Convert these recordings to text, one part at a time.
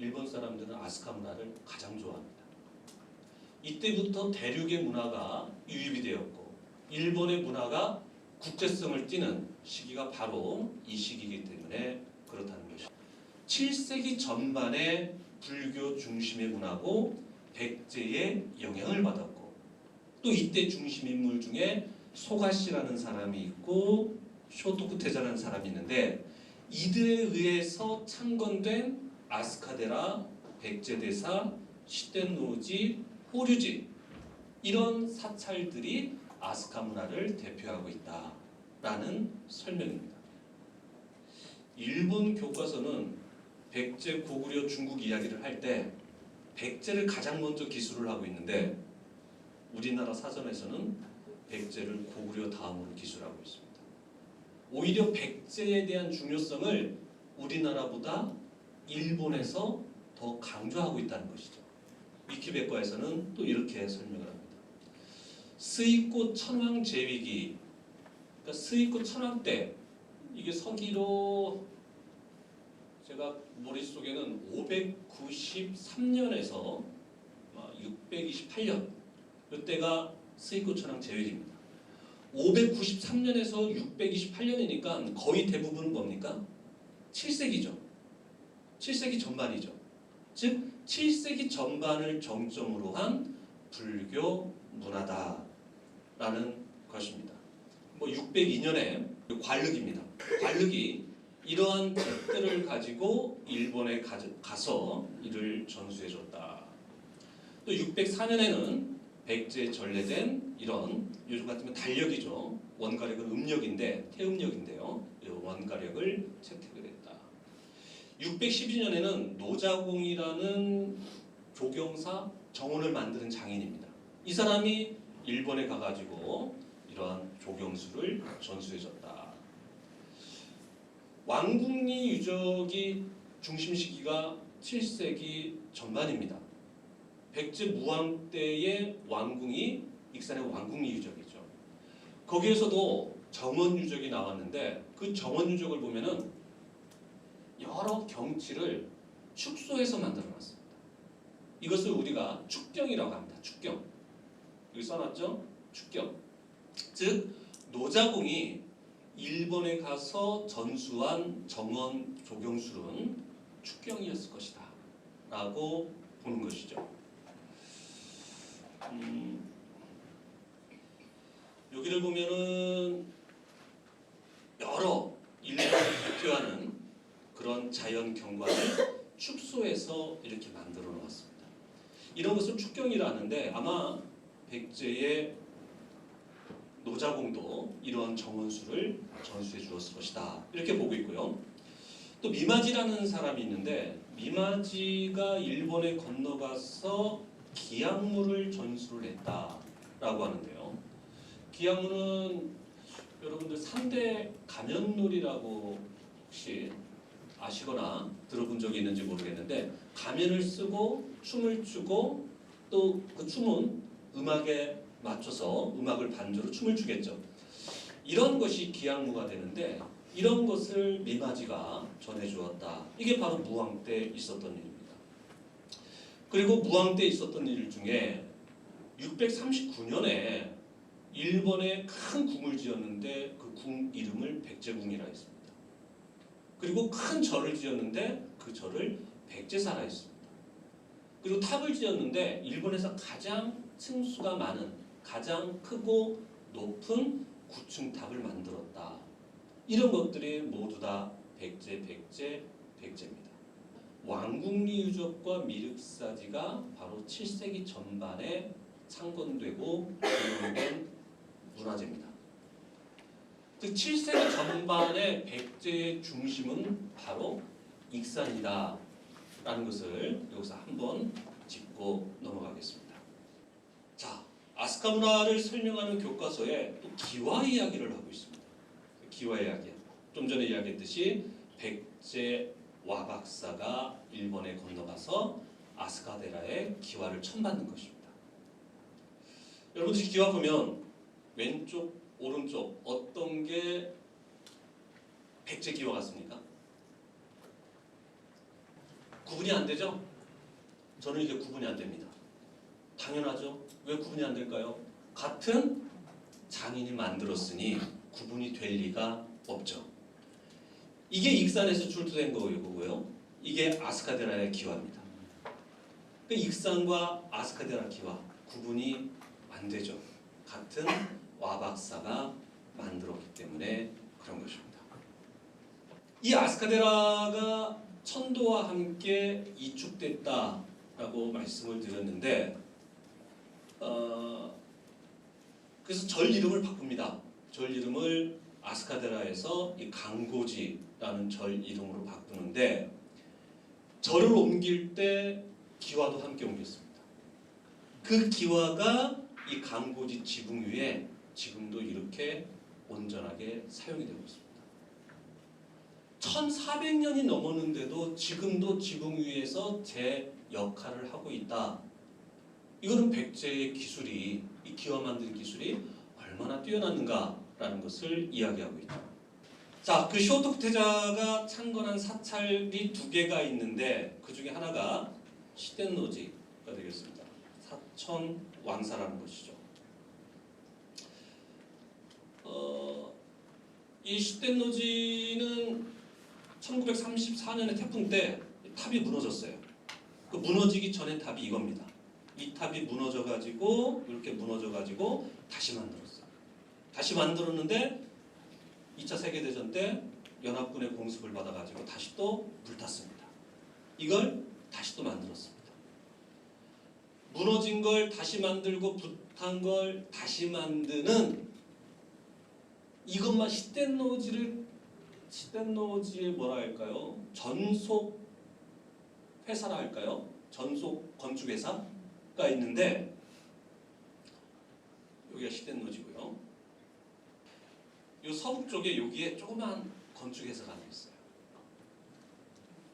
일본 사람들은 아스카 문화를 가장 좋아합니다. 이때부터 대륙의 문화가 유입이 되었고 일본의 문화가 국제성을 띠는 시기가 바로 이 시기이기 때문에 그렇다는 것이죠. 7세기 전반의 불교 중심의 문화고 백제의 영향을 받았고 또 이때 중심 인물 중에 소가시라는 사람이 있고 쇼토쿠테자라는 사람이 있는데 이들에 의해서 창건된 아스카데라, 백제대사, 시덴노지, 호류지 이런 사찰들이 아스카 문화를 대표하고 있다라는 설명입니다. 일본 교과서는 백제 고구려 중국 이야기를 할 때 백제를 가장 먼저 기술을 하고 있는데 우리나라 사전에서는 백제를 고구려 다음으로 기술하고 있습니다. 오히려 백제에 대한 중요성을 우리나라보다 일본에서 더 강조하고 있다는 것이죠. 위키백과에서는 또 이렇게 설명을 합니다. 스이꽃 천황 제위기, 그러니까 스이꽃 천황 때 이게 서기로 제가 머릿속에는 593년에서 628년 이때가 스이꽃 천황 제위기입니다. 593년에서 628년이니까 거의 대부분은 뭡니까? 7세기죠. 7세기 전반이죠. 즉 7세기 전반을 정점으로 한 불교 문화다라는 것입니다. 뭐 602년에 관륵입니다. 관륵이 이러한 책들을 가지고 일본에 가, 가서 이를 전수해줬다. 또 604년에는 백제 전래된 이런 요즘 같으면 달력이죠. 원가력은 음력인데 태음력인데요. 이 원가력을 채택을 했다. 612년에는 노자공이라는 조경사 정원을 만드는 장인입니다. 이 사람이 일본에 가가지고 이러한 조경수를 전수해줬다. 왕궁리 유적이 중심 시기가 7세기 전반입니다. 백제 무왕 때의 왕궁이 익산의 왕궁리 유적이죠. 거기에서도 정원 유적이 나왔는데 그 정원 유적을 보면은 여러 경치를 축소해서 만들어놨습니다. 이것을 우리가 축경이라고 합니다. 축경. 여기 써놨죠? 축경. 즉 노자공이 일본에 가서 전수한 정원 조경술은 축경이었을 것이다. 라고 보는 것이죠. 음, 여기를 보면은 여러 일본을 대표하는 그런 자연 경관을 축소해서 이렇게 만들어 놓았습니다. 이런 것을 축경이라는데 아마 백제의 노자공도 이러한 정원수를 전수해 주었을 것이다. 이렇게 보고 있고요. 또 미마지라는 사람이 있는데 미마지가 일본에 건너가서 기약물을 전수를 했다라고 하는데요. 기약물은 여러분들 3대 가면놀이라고 혹시 아시거나 들어본 적이 있는지 모르겠는데 가면을 쓰고 춤을 추고 또 그 춤은 음악에 맞춰서 음악을 반주로 춤을 추겠죠. 이런 것이 기악무가 되는데 이런 것을 미마지가 전해주었다. 이게 바로 무왕 때 있었던 일입니다. 그리고 무왕 때 있었던 일 중에 639년에 일본에 큰 궁을 지었는데 그 궁 이름을 백제궁이라 했습니다. 그리고 큰 절을 지었는데 그 절을 백제사라 했습니다. 그리고 탑을 지었는데 일본에서 가장 층수가 많은 가장 크고 높은 구층탑을 만들었다. 이런 것들이 모두 다 백제, 백제, 백제입니다. 왕궁리 유적과 미륵사지가 바로 7세기 전반에 창건되고 운영된 문화재입니다. 즉 7세기 전반의 백제의 중심은 바로 익산이다. 라는 것을 여기서 한번 짚고 넘어가겠습니다. 자, 아스카 문화를 설명하는 교과서에 또 기와 이야기를 하고 있습니다. 기와 이야기. 좀 전에 이야기했듯이 백제 와박사가 일본에 건너가서 아스카 데라의 기와를 천받는 것입니다. 여러분들이 기와 보면 왼쪽, 오른쪽 어떤 게 백제 기와 같습니까? 구분이 안 되죠? 저는 이게 구분이 안 됩니다. 당연하죠. 왜 구분이 안 될까요? 같은 장인이 만들었으니 구분이 될 리가 없죠. 이게 익산에서 출토된 거고요. 이게 아스카데라의 기와입니다. 그 익산과 아스카데라 기와 구분이 안 되죠. 같은 와 박사가 만들었기 때문에 그런 것입니다. 이 아스카데라가 천도와 함께 이축됐다라고 말씀을 드렸는데 어, 그래서 절 이름을 바꿉니다. 절 이름을 아스카데라에서 이 강고지라는 절 이름으로 바꾸는데 절을 옮길 때 기와도 함께 옮겼습니다. 그 기와가 이 강고지 지붕 위에 지금도 이렇게 온전하게 사용이 되고 있습니다. 1400년이 넘었는데도 지금도 지붕 위에서 제 역할을 하고 있다. 이거는 백제의 기술이 이 기와 만드는 기술이 얼마나 뛰어났는가라는 것을 이야기하고 있죠. 자, 그 쇼토쿠테자가 창건한 사찰이 두 개가 있는데 그 중에 하나가 시덴노지가 되겠습니다. 사천 왕사라는 것이죠. 어, 이 시덴노지는 1934년에 태풍 때 탑이 무너졌어요. 그 무너지기 전에 탑이 이겁니다. 이 탑이 무너져 가지고 이렇게 무너져 가지고 다시 만들었어요. 다시 만들었는데 2차 세계 대전 때 연합군의 공습을 받아 가지고 다시 또 불탔습니다. 이걸 다시 또 만들었습니다. 무너진 걸 다시 만들고 불탄 걸 다시 만드는 이것만 시덴노지를 시덴노지의 뭐라 할까요? 전속 회사라 할까요? 전속 건축 회사가 있는데 여기가 시덴노지고요. 이 서북 쪽에 여기에 조그만 건축 회사가 하나 있어요.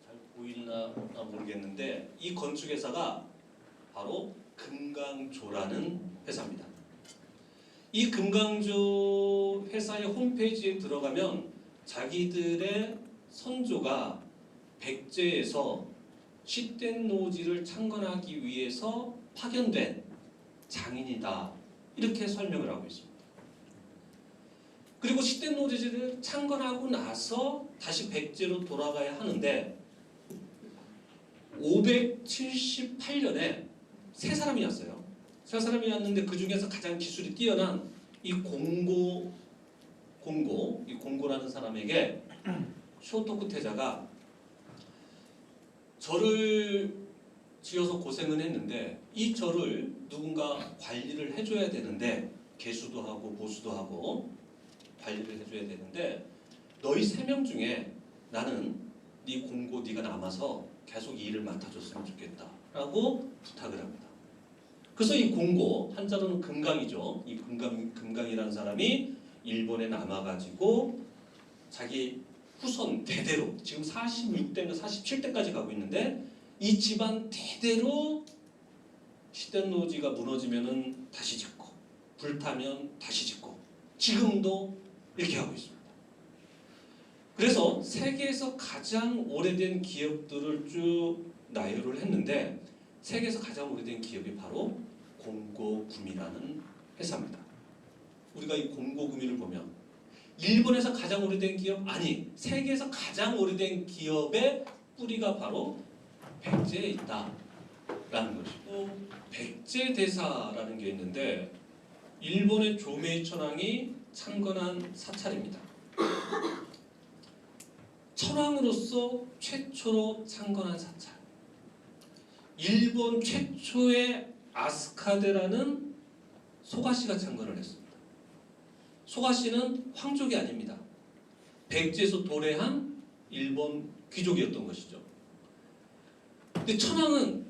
잘 보이나 모르겠는데 이 건축 회사가 바로 금강조라는 회사입니다. 이 금강조 회사의 홈페이지에 들어가면 자기들의 선조가 백제에서 시덴노지를 창건하기 위해서 파견된 장인이다 이렇게 설명을 하고 있습니다. 그리고 시덴노지를 창건하고 나서 다시 백제로 돌아가야 하는데 578년에 세 사람이 왔어요. 세 사람이 왔는데 그 중에서 가장 기술이 뛰어난 이 공고 공고 이 공고라는 사람에게 쇼토쿠 태자가 절을 지어서 고생은 했는데 이 절을 누군가 관리를 해줘야 되는데 개수도 하고 보수도 하고 관리를 해줘야 되는데 너희 세 명 중에 나는 네 공고 네가 남아서 계속 이 일을 맡아줬으면 좋겠다 라고 부탁을 합니다. 그래서 이 공고 한자로는 금강이죠. 이 금강 금강이라는 사람이 일본에 남아가지고 자기 후손 대대로 지금 46대인가 47대까지 가고 있는데 이 집안 대대로 시덴노지가 무너지면은 다시 짓고 불타면 다시 짓고 지금도 이렇게 하고 있습니다. 그래서 세계에서 가장 오래된 기업들을 쭉 나열을 했는데 세계에서 가장 오래된 기업이 바로 공고구미라는 회사입니다. 우리가 이 공고구미를 보면 일본에서 가장 오래된 기업 아니 세계에서 가장 오래된 기업의 뿌리가 바로 백제에 있다라는 것이고 백제 대사라는 게 있는데 일본의 조메이 천황이 창건한 사찰입니다. 천황으로서 최초로 창건한 사찰. 일본 최초의 아스카데라는 소가시가 창건을 했습니다. 소가시는 황족이 아닙니다. 백제에서 도래한 일본 귀족이었던 것이죠. 근데 천황은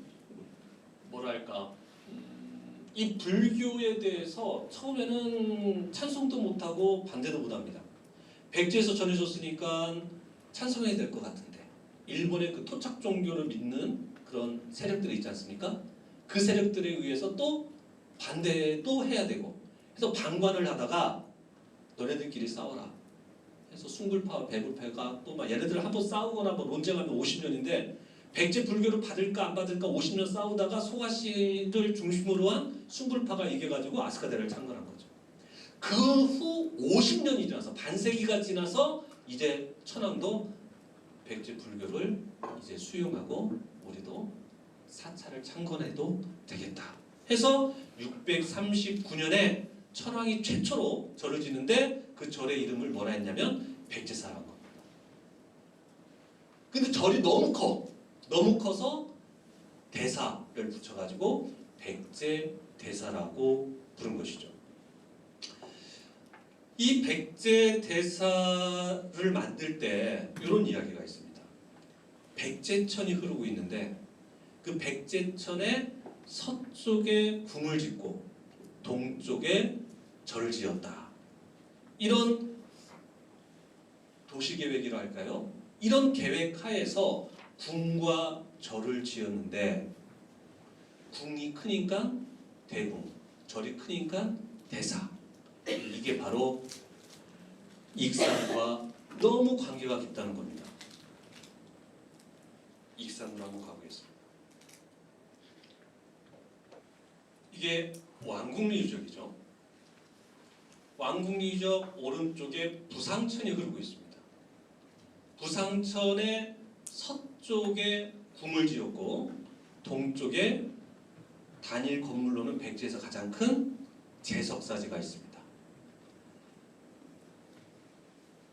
뭐랄까 음, 이 불교에 대해서 처음에는 찬송도 못하고 반대도 못합니다. 백제에서 전해졌으니까 찬송해야 될 것 같은데 일본의 그 토착 종교를 믿는 그런 세력들이 있지 않습니까? 그 세력들에 의해서 또 반대도 해야 되고 그래서 방관을 하다가 너네들끼리 싸워라 해서 숭불파와 배불파가 또 막 얘네들 한번 싸우거나 뭐 논쟁하면 50년인데 백제 불교를 받을까 안 받을까 50년 싸우다가 소가씨를 중심으로 한 순불파가 이겨가지고 아스카대를 창건한 거죠. 그 후 50년이 지나서 반세기가 지나서 이제 천황도 백제 불교를 이제 수용하고 우리도 사찰을 창건해도 되겠다. 해서 639년에 천황이 최초로 절을 지는데 그 절의 이름을 뭐라 했냐면 백제사라는 겁니다. 근데 절이 너무 커. 너무 커서 대사를 붙여가지고 백제 대사라고 부른 것이죠. 이 백제 대사를 만들 때 이런 이야기가 있습니다. 백제천이 흐르고 있는데 그 백제천의 서쪽에 궁을 짓고 동쪽에 절을 지었다. 이런 도시 계획이라 할까요? 이런 계획 하에서 궁과 절을 지었는데 궁이 크니까 대궁, 절이 크니까 대사. 이게 바로 익산과 너무 관계가 깊다는 겁니다. 익산으로 한번 가보겠습니다. 이게 왕궁리 유적이죠. 왕궁리 유적 오른쪽에 부상천이 흐르고 있습니다. 부상천의 서쪽에 궁을 지었고 동쪽에 단일 건물로는 백제에서 가장 큰 제석사지가 있습니다.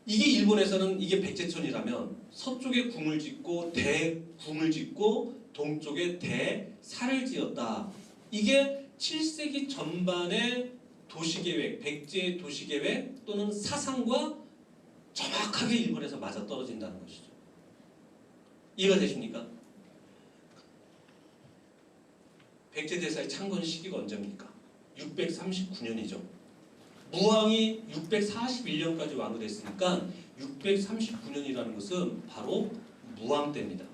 이게 일본에서는 이게 백제천이라면 서쪽에 궁을 짓고 대 궁을 짓고 동쪽에 대사를 지었다. 이게 7세기 전반의 도시계획, 백제의 도시계획 또는 사상과 정확하게 일본에서 맞아 떨어진다는 것이죠. 이해가 되십니까? 백제대사의 창건 시기가 언제입니까? 639년이죠. 무왕이 641년까지 왕후됐으니까 639년이라는 것은 바로 무왕 때입니다.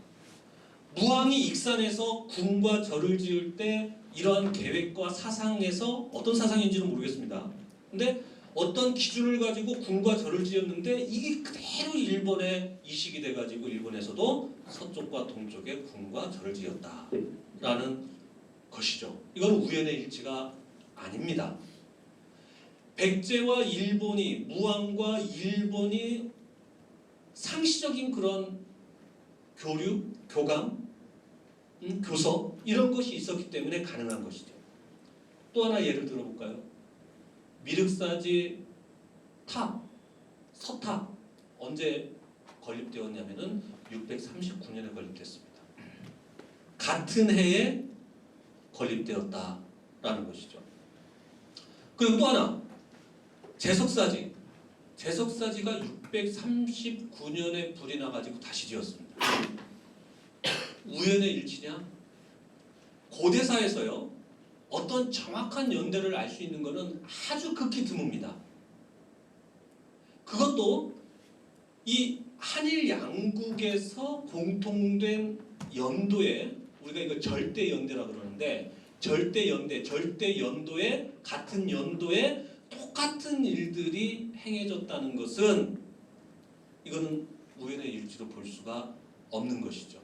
무왕이 익산에서 궁과 절을 지을 때 이러한 계획과 사상에서 어떤 사상인지는 모르겠습니다. 근데 어떤 기준을 가지고 궁과 절을 지었는데 이게 그대로 일본에 이식이 돼가지고 일본에서도 서쪽과 동쪽에 궁과 절을 지었다라는 것이죠. 이건 우연의 일치가 아닙니다. 백제와 일본이 무왕과 일본이 상시적인 그런 교류, 교감, 음, 교섭 이런 것이 있었기 때문에 가능한 것이죠. 또 하나 예를 들어볼까요? 미륵사지 탑, 서탑 언제 건립되었냐면은 639년에 건립됐습니다. 같은 해에 건립되었다라는 것이죠. 그리고 또 하나 제석사지 제석사지가 639년에 불이 나가지고 다시 지었습니다. 우연의 일치냐? 고대사에서요 어떤 정확한 연대를 알 수 있는 것은 아주 극히 드뭅니다. 그것도 이 한일 양국에서 공통된 연도에 우리가 이거 절대 연대라 그러는데 절대 연대, 절대 연도에 같은 연도에 똑같은 일들이 행해졌다는 것은 이거는 우연의 일치로 볼 수가 없는 것이죠.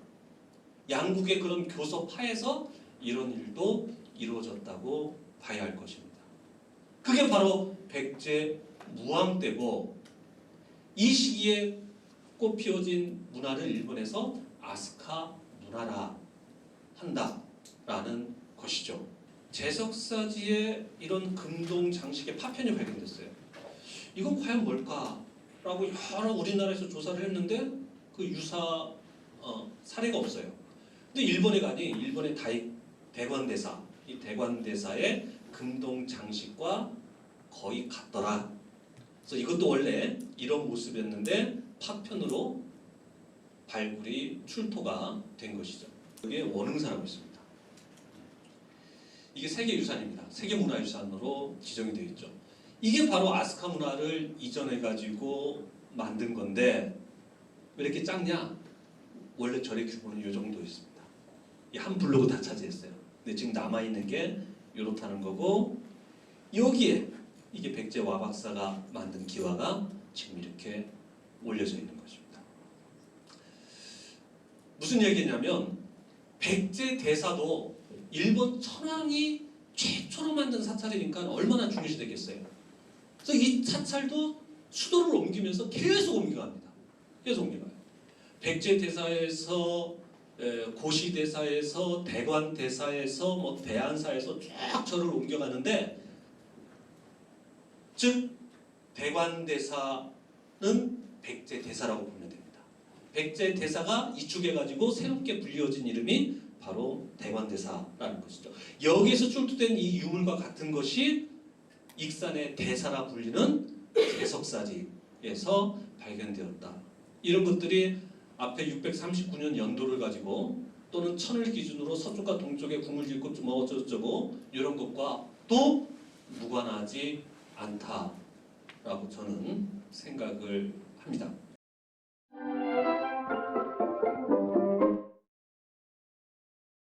양국의 그런 교섭하에서 이런 일도 이루어졌다고 봐야 할 것입니다. 그게 바로 백제 무왕 때고 이 시기에 꽃 피워진 문화를 일본에서 아스카 문화라 한다라는 것이죠. 제석사지에 이런 금동 장식의 파편이 발견됐어요. 이건 과연 뭘까라고 여러 우리나라에서 조사를 했는데 그 유사 어, 사례가 없어요. 근데 일본에 가니 일본의 다이 대관대사 이 대관대사의 금동 장식과 거의 같더라. 그래서 이것도 원래 이런 모습이었는데 파편으로 발굴이 출토가 된 것이죠. 여기에 원흥사라고 있습니다. 이게 세계유산입니다. 세계문화유산으로 지정이 되어 있죠. 이게 바로 아스카 문화를 이전해 가지고 만든 건데 왜 이렇게 작냐? 원래 절의 규모는 이 정도였습니다. 이한 블록을 다 차지했어요. 근데 지금 남아 있는 게 이렇다는 거고 여기에 이게 백제 와박사가 만든 기와가 지금 이렇게 올려져 있는 것입니다. 무슨 얘기냐면 백제 대사도 일본 천황이 최초로 만든 사찰이니까 얼마나 중요시 되겠어요. 그래서 이 사찰도 수도를 옮기면서 계속 옮겨갑니다. 계속 옮겨가요. 백제 대사에서 에, 고시 대사에서 대관 대사에서 뭐 대안사에서 쭉 절을 옮겨가는데 즉 대관 대사는 백제 대사라고 보면 됩니다. 백제 대사가 이축해 가지고 새롭게 불리어진 이름이 바로 대관 대사라는 것이죠. 여기에서 출토된 이 유물과 같은 것이 익산의 대사라 불리는 개석사지에서 발견되었다. 이런 것들이 앞에 639년 연도를 가지고 또는 천을 기준으로 서쪽과 동쪽에 궁을 짓고 뭐 어쩌고저쩌고 이런 것과 또 무관하지 않다라고 저는 생각을 합니다.